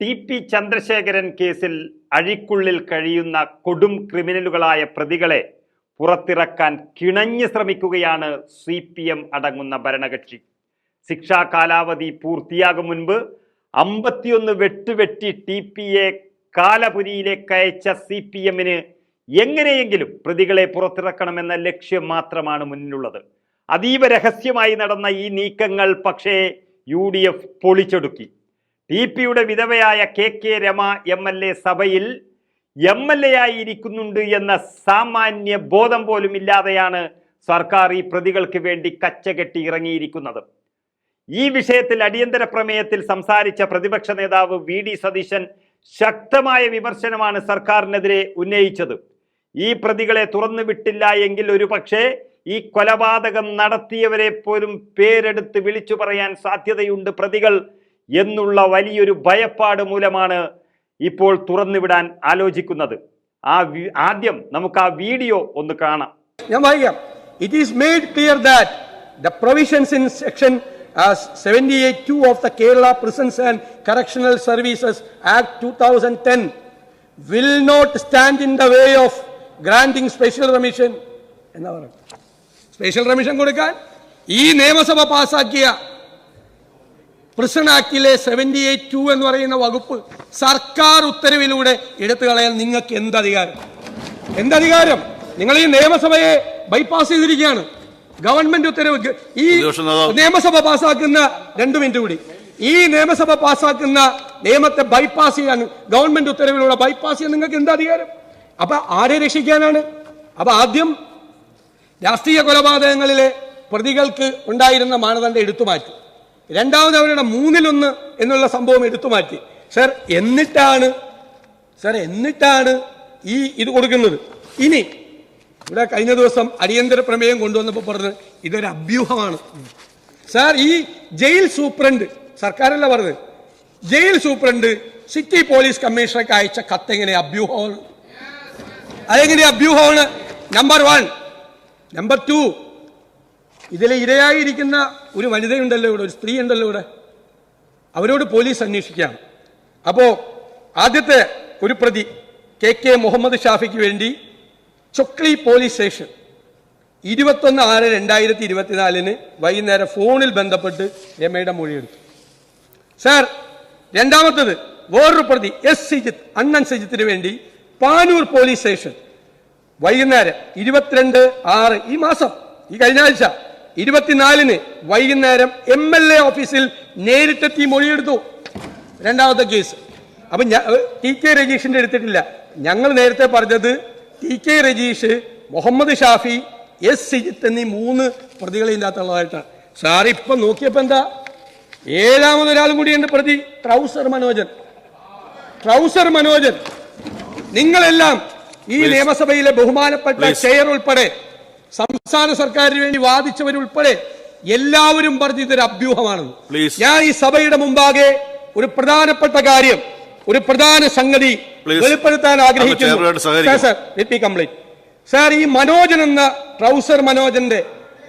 T P Chandrasekharan കേസിൽ അഴിക്കുള്ളിൽ കഴിയുന്ന കൊടും ക്രിമിനലുകളായ പ്രതികളെ പുറത്തിറക്കാൻ കിണഞ്ഞു ശ്രമിക്കുകയാണ് സി പി എം അടങ്ങുന്ന ഭരണകക്ഷി. ശിക്ഷാ കാലാവധി പൂർത്തിയാകും മുൻപ് അമ്പത്തിയൊന്ന് വെട്ടുവെട്ടി ടി പി എ കാലപുരിയിലേക്ക് അയച്ച സി പി എമ്മിന് എങ്ങനെയെങ്കിലും പ്രതികളെ പുറത്തിറക്കണമെന്ന ലക്ഷ്യം മാത്രമാണ് മുന്നിലുള്ളത്. അതീവ രഹസ്യമായി നടന്ന ഈ നീക്കങ്ങൾ പക്ഷേ യു ഡി എഫ് പൊളിച്ചൊടുക്കി. ടി പിയുടെ വിധവയായ K K Rema M L A സഭയിൽ എം എൽ എ ആയി ഇരിക്കുന്നുണ്ട് എന്ന സാമാന്യ ബോധം പോലും ഇല്ലാതെയാണ് സർക്കാർ ഈ പ്രതികൾക്ക് വേണ്ടി കച്ചകെട്ടി ഇറങ്ങിയിരിക്കുന്നത്. ഈ വിഷയത്തിൽ അടിയന്തര പ്രമേയത്തിൽ സംസാരിച്ച പ്രതിപക്ഷ നേതാവ് വി ഡി സതീശൻ ശക്തമായ വിമർശനമാണ് സർക്കാരിനെതിരെ ഉന്നയിച്ചത്. ഈ പ്രതികളെ തുറന്നു വിട്ടില്ല എങ്കിൽ ഒരു പക്ഷേ ഈ കൊലപാതകം നടത്തിയവരെ പോലും പേരെടുത്ത് വിളിച്ചു പറയാൻ സാധ്യതയുണ്ട് പ്രതികൾ. എന്നുള്ള വലിയൊരു ഭയപ്പാട് മൂലമാണ് ഇപ്പോൾ തുറന്നുവിടാൻ ആലോചിക്കുന്നത്. ആ ആദ്യം നമുക്ക് ആ വീഡിയോ ഒന്ന് കാണാം. ഞാൻ വായിക്കാം. It is made clear that the provisions in section seventy eight two of the Kerala prisons and correctional services act two thousand ten will not stand in the way of granting special remission എന്നാ പറയുക special remission കൊടുക്കാൻ ഈ നിയമസഭ പാസാക്കിയ prison ആക്ടിലെ seventy eight two എന്ന് പറയുന്ന വകുപ്പ് സർക്കാർ ഉത്തരവിലൂടെ എടുത്തു കളയാൻ നിങ്ങൾക്ക് എന്ത് അധികാരം എന്തധികാരം? നിങ്ങൾ ഈ നിയമസഭയെ ബൈപ്പാസ് ചെയ്തിരിക്കുകയാണ്. ഗവൺമെന്റ് ഉത്തരവ് ഈ നിയമസഭ പാസ്സാക്കുന്ന രണ്ടു മിനിറ്റ് കൂടി. ഈ നിയമസഭ പാസ്സാക്കുന്ന നിയമത്തെ ബൈപ്പാസ് ചെയ്യാൻ ഗവൺമെന്റ് ഉത്തരവിലൂടെ ബൈപ്പാസ് ചെയ്യാൻ നിങ്ങൾക്ക് എന്താ അധികാരം അപ്പൊ ആരെ രക്ഷിക്കാനാണ്? അപ്പൊ ആദ്യം രാഷ്ട്രീയ കൊലപാതകങ്ങളിലെ പ്രതികൾക്ക് ഉണ്ടായിരുന്ന മാനദണ്ഡം എടുത്തു മാറ്റി. രണ്ടാമത് അവരുടെ മൂന്നിലൊന്ന് എന്നുള്ള സംഭവം എടുത്തു മാറ്റി. സർ എന്നിട്ടാണ് സർ എന്നിട്ടാണ് ഈ ഇത് കൊടുക്കുന്നത്. ഇനി ഇവിടെ കഴിഞ്ഞ ദിവസം അടിയന്തര പ്രമേയം കൊണ്ടുവന്നപ്പോൾ പറഞ്ഞത് ഇതൊരു അഭ്യൂഹമാണ്. സാർ ഈ ജയിൽ സൂപ്രണ്ട് സർക്കാരല്ല പറഞ്ഞത് ജയിൽ സൂപ്രണ്ട് സിറ്റി പോലീസ് കമ്മീഷണർക്ക് അയച്ച കത്ത് എങ്ങനെ അഭ്യൂഹമാണ്? അതെങ്ങനെ അഭ്യൂഹമാണ്? നമ്പർ വൺ നമ്പർ ടു ഇതിലെ ഇരയായിരിക്കുന്ന ഒരു വനിതയുണ്ടല്ലോ ഇവിടെ ഒരു സ്ത്രീ ഉണ്ടല്ലോ ഇവിടെ. അവരോട് പോലീസ് അന്വേഷിക്കാം. അപ്പോ ആദ്യത്തെ ഒരു പ്രതി കെ കെ മുഹമ്മദ് ഷാഫിക്ക് വേണ്ടി ചൊക്ലി പോലീസ് സ്റ്റേഷൻ ഇരുപത്തൊന്ന് ആറ് രണ്ടായിരത്തി ഇരുപത്തിനാലിന് വൈകുന്നേരം ഫോണിൽ ബന്ധപ്പെട്ട് രമയുടെ മൊഴിയെടുത്തു. സാർ രണ്ടാമത്തത് വേറൊരു പ്രതി എസ് സിജിത്ത് അണ്ണൻ സിജിത്തിന് വേണ്ടി പാനൂർ പോലീസ് സ്റ്റേഷൻ വൈകുന്നേരം ഇരുപത്തിരണ്ട് ആറ് ഈ മാസം ഈ കഴിഞ്ഞ ആഴ്ച ഇരുപത്തിനാലിന് വൈകുന്നേരം എം എൽ എ ഓഫീസിൽ നേരിട്ടെത്തി മൊഴിയെടുത്തു. രണ്ടാമത്തെ കേസ് അപ്പൊ ടി കെ രജീഷിന്റെ എടുത്തിട്ടില്ല ഞങ്ങൾ നേരത്തെ പറഞ്ഞത് T K Rajeesh Muhammad Shafi S Sijith എന്നീ മൂന്ന് പ്രതികളെ ഇല്ലാത്തുള്ളതായിട്ടാണ് സാർ ഇപ്പൊ നോക്കിയപ്പോ എന്താ? ഏഴാമതൊരാളും കൂടിയുണ്ട് പ്രതി ട്രൗസർ മനോജൻ. ട്രൗസർ മനോജൻ. നിങ്ങളെല്ലാം ഈ നിയമസഭയിലെ ബഹുമാനപ്പെട്ട. ചെയർ ഉൾപ്പെടെ സംസ്ഥാന സർക്കാരിന് വേണ്ടി വാദിച്ചവരുൾപ്പെടെ എല്ലാവരും പറഞ്ഞു ഇതൊരു അഭ്യൂഹമാണെന്ന് ഞാൻ ഈ സഭയുടെ മുമ്പാകെ ഒരു പ്രധാനപ്പെട്ട കാര്യം ഒരു പ്രധാന സംഗതി വെളിപ്പെടുത്താൻ ആഗ്രഹിക്കുന്നു. സർ സഹകരിക്കണം. സാർ, ഈ മനോജൻ എന്ന ട്രൗസർ മനോജന്റെ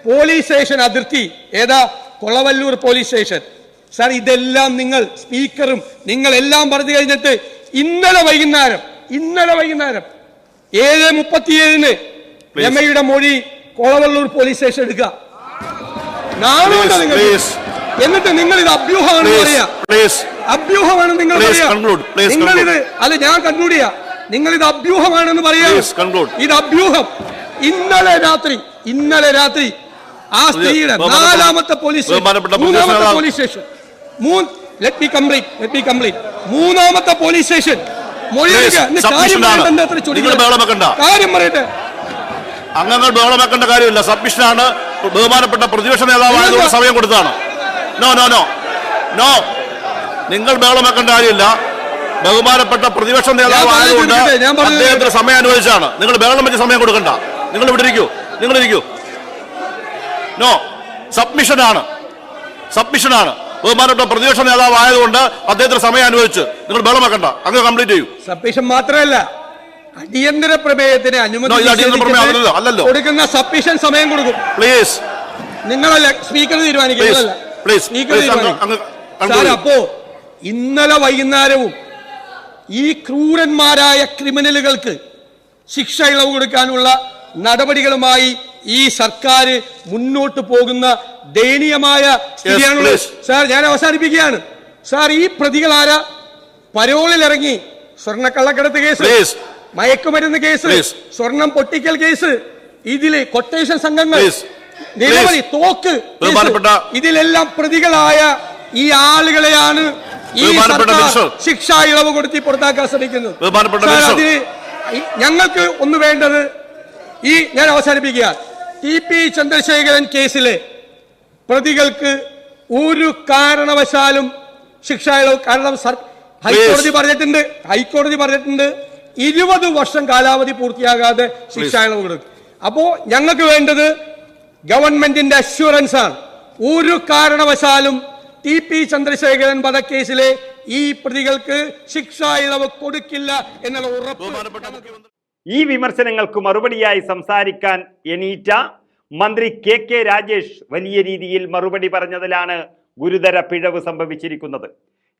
പോലീസ് സ്റ്റേഷൻ അതിർത്തി ഏതാ? കൊളവല്ലൂർ പോലീസ് സ്റ്റേഷൻ സാർ ഇതെല്ലാം നിങ്ങൾ സ്പീക്കറും നിങ്ങൾ എല്ലാം പറഞ്ഞു കഴിഞ്ഞിട്ട് ഇന്നലെ വൈകുന്നേരം ഇന്നലെ വൈകുന്നേരം ഏഴ് മുപ്പത്തിയേഴിന്. രമയുടെ മൊഴി കൊളവല്ലൂർ പോലീസ് സ്റ്റേഷൻ എടുക്കുക. Please, നിങ്ങൾ. എന്നിട്ട് നിങ്ങൾ ഇത് അഭ്യൂഹമാണെന്ന് പറയാ. അഭ്യൂഹമാണ് നിങ്ങൾ നിങ്ങൾ ഇത് അല്ല ഞാൻ കൺക്ലൂഡ് ചെയ്യാം. നിങ്ങൾ ഇത് അഭ്യൂഹമാണെന്ന് പറയാ. ഇത് അഭ്യൂഹം. ഇന്നലെ രാത്രി ഇന്നലെ രാത്രി ആ സ്ത്രീയുടെ നാലാമത്തെ പോലീസ് മൂന്നാമത്തെ പോലീസ് സ്റ്റേഷൻ മൂന്ന് let be complete let be complete മൂന്നാമത്തെ പോലീസ് സ്റ്റേഷൻ ഇന്ന് കാര്യം. പറയട്ടെ, അംഗങ്ങൾ ബഹളമാക്കേണ്ട കാര്യമില്ല. സബ്മിഷനാണ് ബഹുമാനപ്പെട്ട പ്രതിപക്ഷ നേതാവായതുകൊണ്ട് സമയം കൊടുത്താണ് നോ നോ നോ നോ നിങ്ങൾ ബഹളമാക്കേണ്ട കാര്യമില്ല. ബഹുമാനപ്പെട്ട പ്രതിപക്ഷ നേതാവായതുകൊണ്ട് അദ്ദേഹത്തിന് സമയം അനുവദിച്ചാണ്. നിങ്ങൾ ബഹളം വെച്ച് സമയം കൊടുക്കണ്ട. നിങ്ങൾ ഇവിടെ ഇരിക്കൂ. നിങ്ങൾ ഇരിക്കൂ. നോ സബ്മിഷനാണ്. സബ്മിഷനാണ്. ബഹുമാനപ്പെട്ട പ്രതിപക്ഷ നേതാവായതുകൊണ്ട് അദ്ദേഹത്തിന് സമയം അനുവദിച്ച്. നിങ്ങൾ ബഹളമാക്കണ്ട. അങ്ങ് കംപ്ലീറ്റ് ചെയ്യൂ. സബ്മിഷൻ മാത്രമല്ല. അടിയന്തര പ്രമേയത്തിന് അനുമതി അല്ലല്ലോ. കൊടുക്കുന്ന സഫീഷ്യൻ സമയം കൊടുക്കും. പ്ലീസ് നിങ്ങളല്ല സ്പീക്കർ തീരുമാനിക്കുന്നതല്ല സ്പീക്കർ തീരുമാനിക്കും. അപ്പോ ഇന്നലെ വൈകുന്നേരവും ഈ ക്രൂരന്മാരായ ക്രിമിനലുകൾക്ക് ശിക്ഷ ഇളവ് കൊടുക്കാനുള്ള നടപടികളുമായി ഈ സർക്കാർ മുന്നോട്ട് പോകുന്ന ദയനീയമായ സ്ഥിതിയാണുള്ളത്. സാർ ഞാൻ അവസാനിപ്പിക്കുകയാണ്. സാർ ഈ പ്രതികളാര പരോളിൽ ഇറങ്ങി സ്വർണക്കള്ളക്കടത്ത് കേസ്. മയക്കുമരുന്ന് കേസ്. സ്വർണം പൊട്ടിക്കൽ കേസ് ഇതിൽ കൊട്ടേഷൻ സംഘങ്ങൾ. നിരവധി തോക്ക് ഇതിലെല്ലാം പ്രതികളായ ഈ ആളുകളെയാണ് ഈ. ശിക്ഷാ ഇളവ് കൊടുത്തി പുറത്താക്കാൻ ശ്രമിക്കുന്നത്. അതിന് ഞങ്ങൾക്ക് ഒന്ന് വേണ്ടത് ഈ ഞാൻ അവസാനിപ്പിക്കുക ടി പി ചന്ദ്രശേഖരൻ കേസിലെ പ്രതികൾക്ക് ഒരു കാരണവശാലും ശിക്ഷാ ഇളവ് കാരണം ഹൈക്കോടതി പറഞ്ഞിട്ടുണ്ട് ഹൈക്കോടതി പറഞ്ഞിട്ടുണ്ട് ഇരുപത് വർഷം കാലാവധി പൂർത്തിയാകാതെ ശിക്ഷ ഇളവ് കൊടുക്കും. അപ്പോ ഞങ്ങൾക്ക് വേണ്ടത് ഗവൺമെന്റിന്റെ അഷ്വറൻസ് ആണ്. ഒരു കാരണവശാലും ടി പി ചന്ദ്രശേഖരൻ വധക്കേസിലെ ഈ പ്രതികൾക്ക് ശിക്ഷ ഇളവ് കൊടുക്കില്ല എന്നുള്ള ഉറപ്പ് ഈ വിമർശനങ്ങൾക്ക് മറുപടിയായി സംസാരിക്കാൻ എണീറ്റ മന്ത്രി കെ കെ രാജേഷ് വലിയ രീതിയിൽ മറുപടി പറഞ്ഞതിലാണ് ഗുരുതര പിഴവ് സംഭവിച്ചിരിക്കുന്നത്.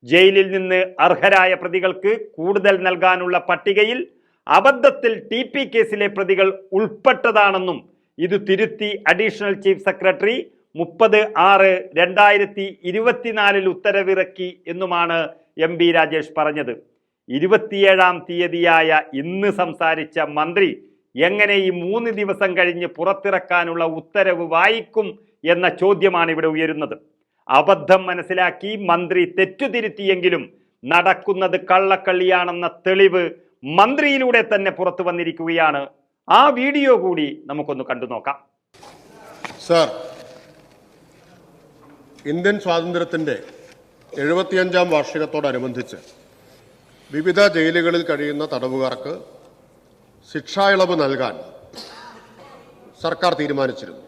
ജയിലിൽ നിന്ന് അർഹരായ പ്രതികൾക്ക് കൂടുതൽ നൽകാനുള്ള പട്ടികയിൽ അബദ്ധത്തിൽ ടി പി കേസിലെ പ്രതികൾ ഉൾപ്പെട്ടതാണെന്നും ഇത് തിരുത്തി അഡീഷണൽ ചീഫ് സെക്രട്ടറി മുപ്പത് ആറ് രണ്ടായിരത്തി ഇരുപത്തിനാലിൽ ഉത്തരവിറക്കി എന്നുമാണ് എം ബി രാജേഷ് പറഞ്ഞത്. ഇരുപത്തിയേഴാം തീയതിയായ ഇന്ന് സംസാരിച്ച മന്ത്രി എങ്ങനെ ഈ മൂന്ന് ദിവസം കഴിഞ്ഞ് പുറത്തിറക്കാനുള്ള ഉത്തരവ് വായിക്കും എന്ന ചോദ്യമാണ് ഇവിടെ ഉയരുന്നത്. അബദ്ധം മനസ്സിലാക്കി മന്ത്രി തെറ്റുതിരുത്തിയെങ്കിലും നടക്കുന്നത് കള്ളക്കള്ളിയാണെന്ന തെളിവ് മന്ത്രിയിലൂടെ തന്നെ പുറത്തു വന്നിരിക്കുകയാണ്. ആ വീഡിയോ കൂടി നമുക്കൊന്ന് കണ്ടു നോക്കാം. സർ ഇന്ത്യൻ സ്വാതന്ത്ര്യത്തിന്റെ എഴുപത്തിയഞ്ചാം വാർഷികത്തോടനുബന്ധിച്ച് വിവിധ ജയിലുകളിൽ കഴിയുന്ന തടവുകാർക്ക് ശിക്ഷാ ഇളവ് നൽകാൻ സർക്കാർ തീരുമാനിച്ചിരുന്നു.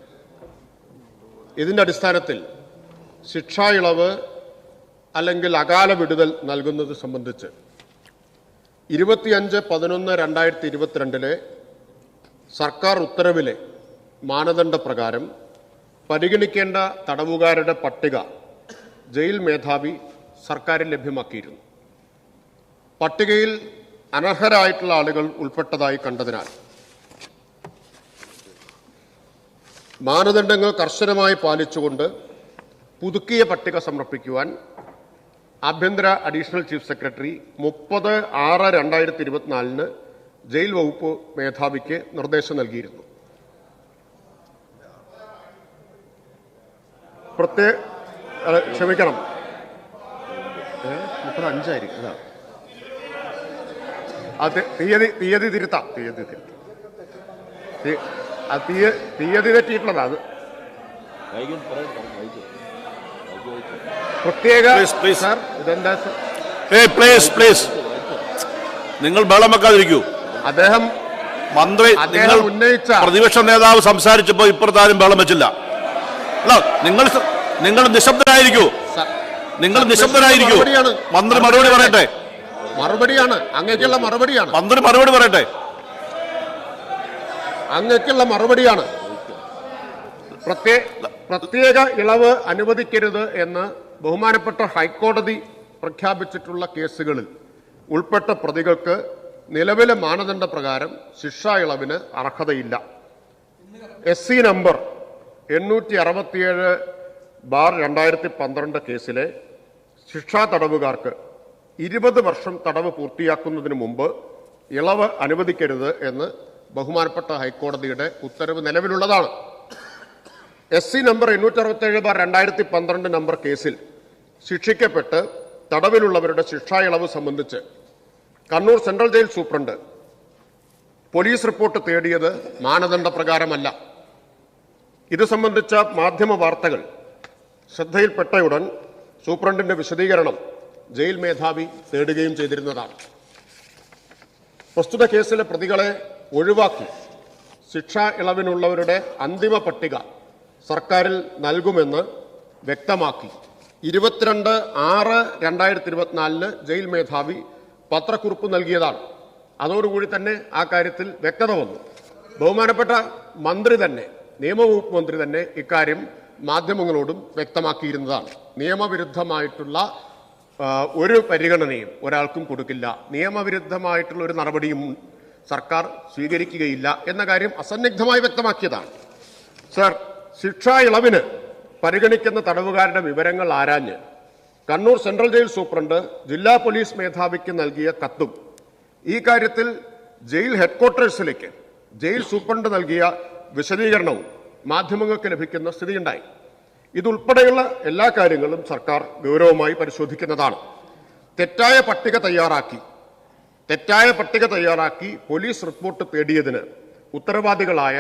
ഇതിന്റെ അടിസ്ഥാനത്തിൽ ശിക്ഷാ ഇളവ് അല്ലെങ്കിൽ അകാല വിടുതൽ നൽകുന്നത് സംബന്ധിച്ച് ഇരുപത്തിയഞ്ച് പതിനൊന്ന് രണ്ടായിരത്തി ഇരുപത്തിരണ്ടിലെ സർക്കാർ ഉത്തരവിലെ മാനദണ്ഡപ്രകാരം പരിഗണിക്കേണ്ട തടവുകാരുടെ പട്ടിക ജയിൽ മേധാവി സർക്കാരിൽ ലഭ്യമാക്കിയിരുന്നു. പട്ടികയിൽ അനർഹരായിട്ടുള്ള ആളുകൾ ഉൾപ്പെട്ടതായി കണ്ടതിനാൽ മാനദണ്ഡങ്ങൾ കർശനമായി പാലിച്ചുകൊണ്ട് പുതുക്കിയ പട്ടിക സമർപ്പിക്കുവാൻ ആഭ്യന്തര അഡീഷണൽ ചീഫ് സെക്രട്ടറി മുപ്പത് ആറ് രണ്ടായിരത്തി ഇരുപത്തിനാലിന് ജയിൽ വകുപ്പ് മേധാവിക്ക് നിർദ്ദേശം നൽകിയിരുന്നു. പ്രത്യേക ക്ഷമിക്കണം. മുപ്പത് അഞ്ചായിരിക്കും തീയതി തീയതി തിരുത്താം തീയതി തിരുത്താം. തീയതി തെറ്റിയിട്ടുള്ളതാണ് അത്. പ്രത്യേക പ്ലീസ് please. സാർ ഇതെന്താ സർ? ഏയ് പ്ലീസ് പ്ലീസ് നിങ്ങൾ ബഹളം വെക്കാതിരിക്കൂ അദ്ദേഹം മന്ത്രി അദ്ദേഹം നിങ്ങൾ ഉന്നയിച്ച പ്രതിപക്ഷ നേതാവ് സംസാരിച്ചപ്പോൾ ഇപ്പുറത്താരും ബഹളം വെച്ചില്ല. അല്ല നിങ്ങൾ സ- നിങ്ങൾ നിശബ്ദരായിരിക്കൂ. സർ, നിങ്ങൾ നിശബ്ദരായിരിക്കൂ. മറുപടിയാണ്. മന്ത്രി മറുപടി പറയട്ടെ. മറുപടിയാണ്. അങ്ങേക്കുള്ള മറുപടിയാണ്. മന്ത്രി മറുപടി പറയട്ടെ. അങ്ങക്കുള്ള മറുപടിയാണ്. പ്രത്യേക ഇളവ് അനുവദിക്കരുത് എന്ന് ബഹുമാനപ്പെട്ട ഹൈക്കോടതി പ്രഖ്യാപിച്ചിട്ടുള്ള കേസുകളിൽ ഉൾപ്പെട്ട പ്രതികൾക്ക് നിലവിലെ മാനദണ്ഡ പ്രകാരം ശിക്ഷാ ഇളവിന് അർഹതയില്ല. എസ് സി നമ്പർ എണ്ണൂറ്റി അറുപത്തിയേഴ് ബാർ രണ്ടായിരത്തി പന്ത്രണ്ട് കേസിലെ ശിക്ഷാ തടവുകാർക്ക് ഇരുപത് വർഷം തടവ് പൂർത്തിയാക്കുന്നതിന് മുമ്പ് ഇളവ് അനുവദിക്കരുത് എന്ന് ബഹുമാനപ്പെട്ട ഹൈക്കോടതിയുടെ ഉത്തരവ് നിലവിലുള്ളതാണ്. എസ് സി നമ്പർ എണ്ണൂറ്റി അറുപത്തേഴ് ബാർ രണ്ടായിരത്തി പന്ത്രണ്ട് നമ്പർ കേസിൽ ശിക്ഷിക്കപ്പെട്ട് തടവിലുള്ളവരുടെ ശിക്ഷാ ഇളവ് സംബന്ധിച്ച് Kannur central jail superintendent police report തേടിയത് മാനദണ്ഡ പ്രകാരമല്ല ഇത് സംബന്ധിച്ച മാധ്യമ വാർത്തകൾ ശ്രദ്ധയിൽപ്പെട്ടയുടൻ സൂപ്രണ്ടിന്റെ വിശദീകരണം ജയിൽ മേധാവി തേടുകയും ചെയ്തിരുന്നതാണ്. പ്രസ്തുത കേസിലെ പ്രതികളെ ഒഴിവാക്കി ശിക്ഷാ ഇളവിനുള്ളവരുടെ അന്തിമ പട്ടിക സർക്കാരിൽ നൽകുമെന്ന് വ്യക്തമാക്കി. ഇരുപത്തിരണ്ട് ആറ് രണ്ടായിരത്തി ഇരുപത്തിനാലിന് ജയിൽ മേധാവി പത്രക്കുറിപ്പ് നൽകിയതാണ്. അതോടുകൂടി തന്നെ ആ കാര്യത്തിൽ വ്യക്തത വന്നു. ബഹുമാനപ്പെട്ട മന്ത്രി തന്നെ നിയമവകുപ്പ് മന്ത്രി തന്നെ ഇക്കാര്യം മാധ്യമങ്ങളോടും വ്യക്തമാക്കിയിരുന്നതാണ്. നിയമവിരുദ്ധമായിട്ടുള്ള ഒരു പരിഗണനയും ഒരാൾക്കും കൊടുക്കില്ല. നിയമവിരുദ്ധമായിട്ടുള്ള ഒരു നടപടിയും സർക്കാർ സ്വീകരിക്കുകയില്ല എന്ന കാര്യം അസന്നിഗ്ധമായി വ്യക്തമാക്കിയതാണ്. സർ ശിക്ഷാ ഇളവിന് പരിഗണിക്കുന്ന തടവുകാരുടെ വിവരങ്ങൾ ആരാഞ്ഞ് കണ്ണൂർ സെൻട്രൽ ജയിൽ സൂപ്രണ്ട് ജില്ലാ പോലീസ് മേധാവിക്ക് നൽകിയ കത്തും. ഈ കാര്യത്തിൽ ജയിൽ ഹെഡ്ക്വാർട്ടേഴ്സിലേക്ക് ജയിൽ സൂപ്രണ്ട് നൽകിയ വിശദീകരണവും മാധ്യമങ്ങൾക്ക് ലഭിക്കുന്ന സ്ഥിതിയുണ്ടായി. ഇതുൾപ്പെടെയുള്ള എല്ലാ കാര്യങ്ങളും സർക്കാർ ഗൗരവമായി പരിശോധിക്കുന്നതാണ്. തെറ്റായ പട്ടിക തയ്യാറാക്കി തെറ്റായ പട്ടിക തയ്യാറാക്കി പോലീസ് റിപ്പോർട്ട് തേടിയതിന് ഉത്തരവാദികളായ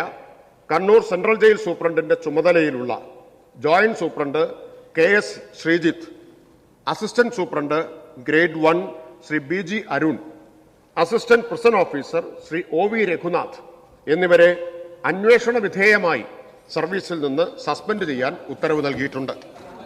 കണ്ണൂർ സെൻട്രൽ ജയിൽ സൂപ്രണ്ടിന്റെ ചുമതലയിലുള്ള joint superintendent K S Sreejith assistant superintendent grade one Shri B G Arun assistant prison officer Shri O V Raghunath എന്നിവരെ അന്വേഷണ വിധേയമായി സർവീസിൽ നിന്ന് സസ്പെൻഡ് ചെയ്യാൻ ഉത്തരവ് നൽകിയിട്ടുണ്ട്.